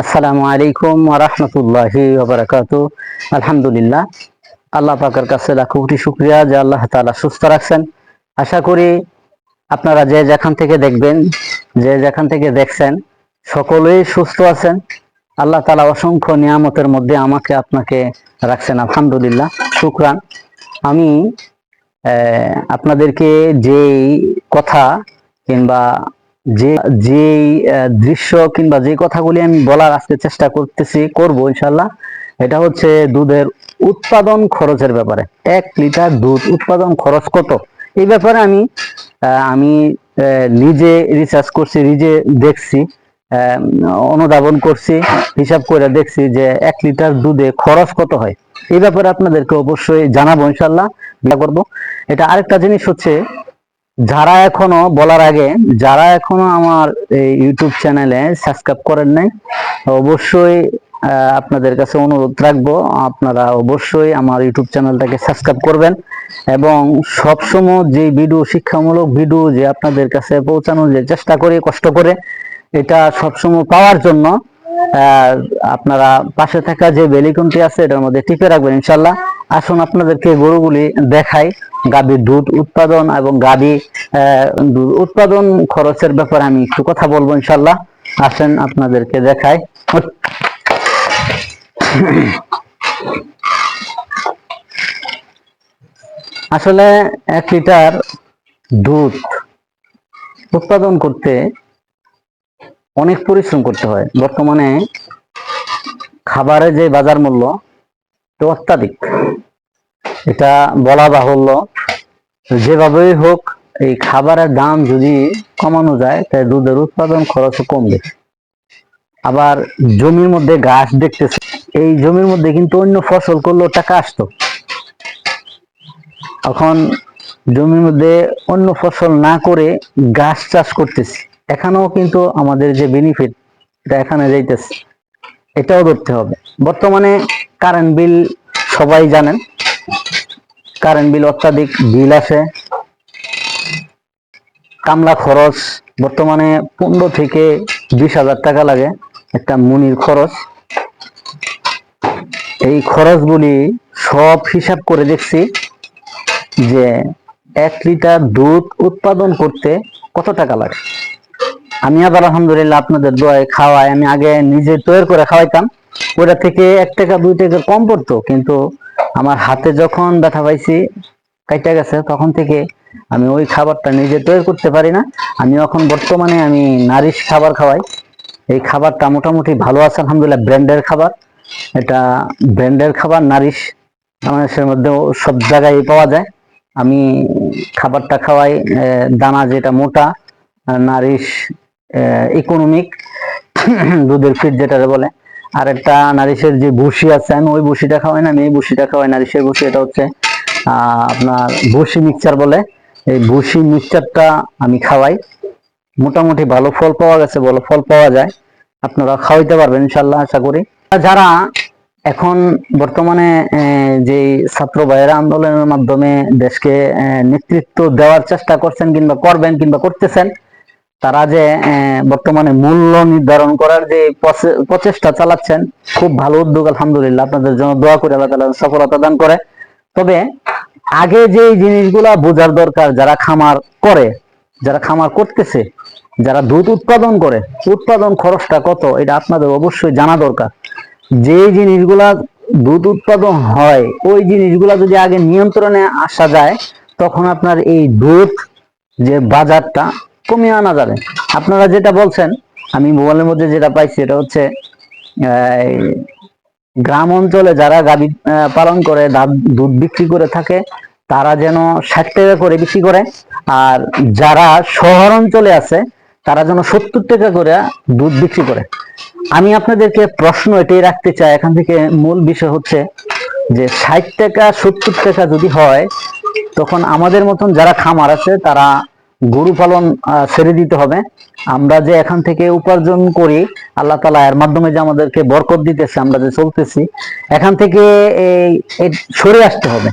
আসসালামু আলাইকুম রহমতুল্লাহি ওবরাকাত আলহামদুলিল্লাহ, আল্লাহ পাকের কাছে লাখো কোটি শুক্রিয়া যে আল্লাহ তাআলা সুস্থ রাখছেন। আশা করি আপনারা যে যেখান থেকে দেখবেন, যে যেখান থেকে দেখছেন, সকলেই সুস্থ আছেন। আল্লাহ তাআলা অসংখ্য নিয়ামতের মধ্যে আমাকে, আপনাকে রাখছেন। আলহামদুলিল্লাহ, শুকরান। আমি আপনাদেরকে যেই কথা কিংবা যে, যেই দৃশ্য কিংবা যে কথাগুলি আমি বলার আজকে চেষ্টা করতেছি, করব ইনশাল্লাহ এটা হচ্ছে দুধের উৎপাদন খরচের ব্যাপারে। এক লিটার দুধ উৎপাদন খরচ কত? এই ব্যাপারে আমি আমি নিজে রিসার্চ করছি, নিজে দেখছি অনুধাবন করছি, হিসাব করে দেখছি যে এক লিটার দুধে খরচ কত হয়। এই ব্যাপারে আপনাদেরকে অবশ্যই জানাব ইনশাল্লাহ করব। এটা আরেকটা জিনিস হচ্ছে যারা এখনও, বলার আগে, যারা এখনও আমার এই ইউটিউব চ্যানেলে সাবস্ক্রাইব করেন নাই, অবশ্যই আপনাদের কাছে অনুরোধ রাখব, আপনারা অবশ্যই আমার ইউটিউব চ্যানেলটাকে সাবস্ক্রাইব করবেন এবং সবসময় যে ভিডিও শিক্ষামূলক ভিডিও যে আপনাদের কাছে পৌঁছানোর যে চেষ্টা করি, কষ্ট করে, এটা সবসময় পাওয়ার জন্য আপনারা পাশে থাকা যে বেলিকনটি আছে, এটার মধ্যে টিপে রাখবেন ইনশাল্লাহ আসুন আপনাদেরকে গরুগুলি দেখাই। গাভীর দুধ উৎপাদন এবং গাভী দুধ উৎপাদন খরচের ব্যাপারে আমি একটু কথা বলব ইনশাল্লাহ। আসেন আপনাদেরকে দেখাই। আসলে এক লিটার দুধ উৎপাদন করতে অনেক পরিশ্রম করতে হয়। বর্তমানে খাবারের যে বাজার মূল্য তো অত্যাধিক। এটা বলা বাহুল্য। যেভাবেই হোক, এই খাবারের দাম যদি কমানো যায়, তাই দুধের উৎপাদন খরচও কমবে। আবার জমির মধ্যে ঘাস দেখতেছে, এই জমির মধ্যে কিন্তু অন্য ফসল করলেও টাকা আসতো। এখন জমির মধ্যে অন্য ফসল না করে গাছ চাষ করতেছি। এখানেও কিন্তু আমাদের যে বেনিফিট এটা এখানে যাইতেছে। এটাও ধরতে হবে। বর্তমানে কারেন্ট বিল সবাই জানেন। কারেন্ট বিল অত্যাধিক, বিল আসে কামলা খরচ বর্তমানে পনেরো থেকে বিশ হাজার টাকা লাগে, একটা মুনির খরচ। এই খরচগুলি সব হিসাব করে দেখছি যে এক লিটার দুধ উৎপাদন করতে কত টাকা লাগে? আমি আবার আলহামদুলিল্লাহ আপনাদের দোয়ায় খাওয়াই, আমি আগে নিজে তৈরি করে খাওয়াইতাম। ওটা থেকে এক টাকা, দুই টাকা কম পড়তো, কিন্তু আমার হাতে যখন ব্যথা পাইছি, কাইটা গেছে, তখন থেকে আমি ওই খাবারটা নিজে তৈরি করতে পারি না। আমি এখন বর্তমানে আমি নারিশ খাবার খাওয়াই। এই খাবারটা মোটামুটি ভালো আছে, আলহামদুলিল্লাহ, ব্র্যান্ডের খাবার। এটা ব্র্যান্ডের খাবার, নারিশ। বাংলাদেশের মধ্যেও সব জায়গায় পাওয়া যায়। আমি খাবারটা খাওয়াই দানা যেটা মোটা নারিশ ইকোনমিক দুধের ফিট যেটা বলে। আর একটা নারিশের যে ভুসি আছে, আমি ওই ভুসিটা খাওয়াই না, আমি এই ভুসিটা খাওয়াই। নারিশের ভুসি এটা হচ্ছে আপনার ভুসি মিক্সচার বলে। এই ভুসি মিক্সচারটা আমি খাওয়াই। মোটামুটি ভালো ফল পাওয়া গেছে, ভালো ফল পাওয়া যায়। আপনারা খাওয়াইতে পারবেন ইনশাল্লাহ আশা করি। যারা এখন বর্তমানে যে ছাত্র ভাইয়েরা আন্দোলনের মাধ্যমে দেশকে নেতৃত্ব দেওয়ার চেষ্টা করছেন কিংবা করবেন কিংবা করতেছেন তারা যে বর্তমানে মূল্য নির্ধারণ করার যে প্রচেষ্টা চালাচ্ছেন, খুব ভালো উদ্যোগ, আলহামদুলিল্লাহ। আপনাদের জন্য দোয়া করে, আল্লাহ তাআলা সফলতা দান করে। তবে আগে যে জিনিসগুলা বোঝার দরকার, যারা খামার করে, যারা খামার করতেছে, যারা দুধ উৎপাদন করে, উৎপাদন খরচটা কত, এটা আপনাদের অবশ্যই জানা দরকার। যে জিনিসগুলা দুধ উৎপাদন হয়, ওই জিনিসগুলা যদি আগে নিয়ন্ত্রণে আসা যায়, তখন আপনার এই দুধ যে বাজারটা কমিয়ে আনা যাবে। আপনারা যেটা বলছেন, আমি মোবাইলের মধ্যে যেটা পাইছি, এটা হচ্ছে গ্রাম অঞ্চলে যারা গাভী পালন করে দুধ বিক্রি করে থাকে, তারা যেন ষাট টাকা করে বিক্রি করে, আর যারা শহর অঞ্চলে আছে, তারা যেন সত্তর টাকা করে দুধ বিক্রি করে। আমি আপনাদেরকে প্রশ্ন এটাই রাখতে চাই, এখান থেকে মূল বিষয় হচ্ছে যে ষাট টাকা, সত্তর টাকা যদি হয়, তখন আমাদের মতন যারা খামার আছে, তারা গরু পালন ছেড়ে দিতে হবে। আমরা যে এখান থেকে উপার্জন করি, আল্লাহ তালা এর মাধ্যমে যে আমাদেরকে বরকত দিতেছে, আমরা যে চলতেছি, এখান থেকে সরে আসতে হবে।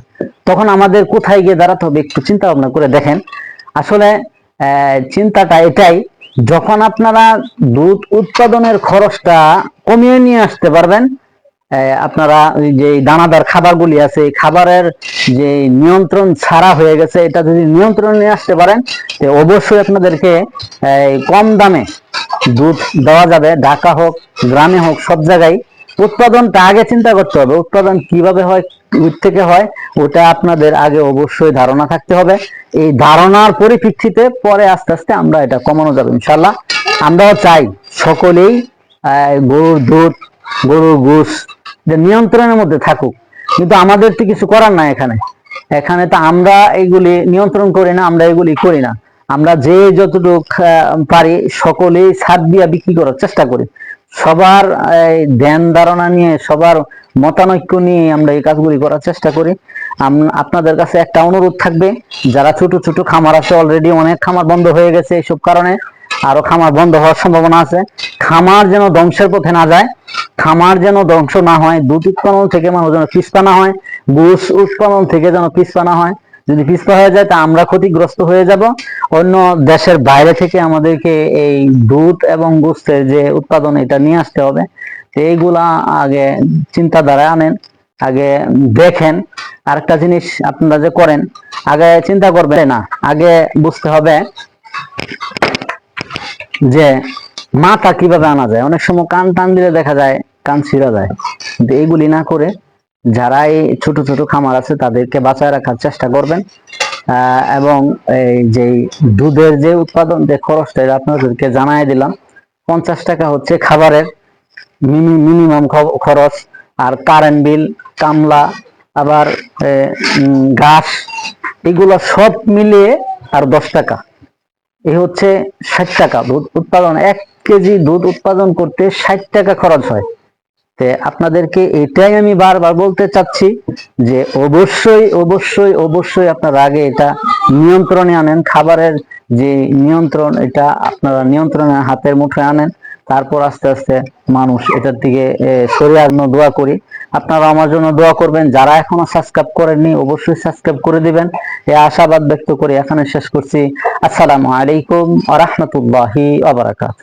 তখন আমাদের কোথায় গিয়ে দাঁড়াতে হবে একটু চিন্তা ভাবনা করে দেখেন। আসলে চিন্তাটা এটাই, যখন আপনারা দুধ উৎপাদনের খরচটা কমিয়ে নিয়ে আসতে পারবেন আপনারা যে দানাদার খাবারগুলি আছে, এই খাবারের যে নিয়ন্ত্রণ ছাড়া হয়ে গেছে, এটা যদি নিয়ন্ত্রণ নিয়ে আসতে পারেন, তো অবশ্যই আপনাদেরকে কম দামে দুধ দেওয়া যাবে। ঢাকা হোক, গ্রামে হোক, সব জায়গায়। উৎপাদনটা আগে চিন্তা করতে হবে, উৎপাদন কীভাবে হয় থেকে হয়, ওটা আপনাদের আগে অবশ্যই ধারণা থাকতে হবে। এই ধারণার পরিপ্রেক্ষিতে পরে আস্তে আস্তে আমরা এটা কমানো যাবে ইনশাল্লাহ আমরাও চাই সকলেই গরুর দুধ, গরুর গোস যে নিয়ন্ত্রণের মধ্যে থাকুক। কিন্তু আমাদের তো কিছু করার নাই এখানে। এখানে তো আমরা এইগুলি নিয়ন্ত্রণ করি না, আমরা এগুলি করি না। আমরা যে যতটুক পারি সকলেই ছাদ দিয়া বিক্রি করার চেষ্টা করি। সবার ধ্যান ধারণা নিয়ে, সবার মতানৈক্য নিয়ে আমরা এই কাজগুলি করার চেষ্টা করি। আপনাদের কাছে একটা অনুরোধ থাকবে, যারা ছোট ছোট খামার আছে অলরেডি অনেক খামার বন্ধ হয়ে গেছে এইসব কারণে, আরও খামার বন্ধ হওয়ার সম্ভাবনা আছে। খামার যেন ধ্বংসের পথে না যায় খামার যেন ধ্বংস না হয় দুধ উৎপাদন থেকে মানুষ যেন পিছপা না হয় গোস উৎপাদন থেকে যেন পিছপা না হয়। যদি পিছপা হয়ে যায়, তা আমরা ক্ষতিগ্রস্ত হয়ে যাব। অন্য দেশের বাইরে থেকে আমাদেরকে এই দুধ এবং গোস্তের যে উৎপাদন, এটা নিয়ে আসতে হবে। এইগুলা আগে চিন্তাধারা আনেন, আগে দেখেন। আরেকটা জিনিস আপনারা যে করেন, আগে চিন্তা করবেন না, আগে বুঝতে হবে যে মাথা কীভাবে আনা যায়? অনেক সময় কান টান দিলে দেখা যায় কান ছিঁড়া যায়। কিন্তু এইগুলি না করে যারা এই ছোট ছোট খামার আছে তাদেরকে বাঁচায় রাখার চেষ্টা করবেন। এবং এই যে দুধের যে উৎপাদন, যে খরচটা, এটা আপনাদেরকে জানাই দিলাম। পঞ্চাশ টাকা হচ্ছে খাবারের মিনিমাম খরচ। আর কারেন্ট বিল কামলা, আবার ঘাস, এগুলো সব মিলিয়ে আর দশ টাকা। এই হচ্ছে ষাট টাকা। উৎপাদন এক কেজি দুধ উৎপাদন করতে ষাট টাকা খরচ হয়। তে আপনাদেরকে এটাই আমি বারবার বলতে চাচ্ছি যে অবশ্যই অবশ্যই অবশ্যই আপনারা আগে এটা নিয়ন্ত্রণে আনেন। খাবারের যে নিয়ন্ত্রণ, এটা আপনারা নিয়ন্ত্রণে হাতের মুঠোয় আনেন। তারপর আস্তে আস্তে মানুষ এটার দিকে সরে আসানো দোয়া করি। আপনারা আমার জন্য দোয়া করবেন। যারা এখনও সাবস্ক্রাইব করেননি, অবশ্যই সাবস্ক্রাইব করে দিবেন। এ আশাবাদ ব্যক্ত করে এখানে শেষ করছি। আসসালামু আলাইকুম আ রহমতুল্লাহি আবরাকাত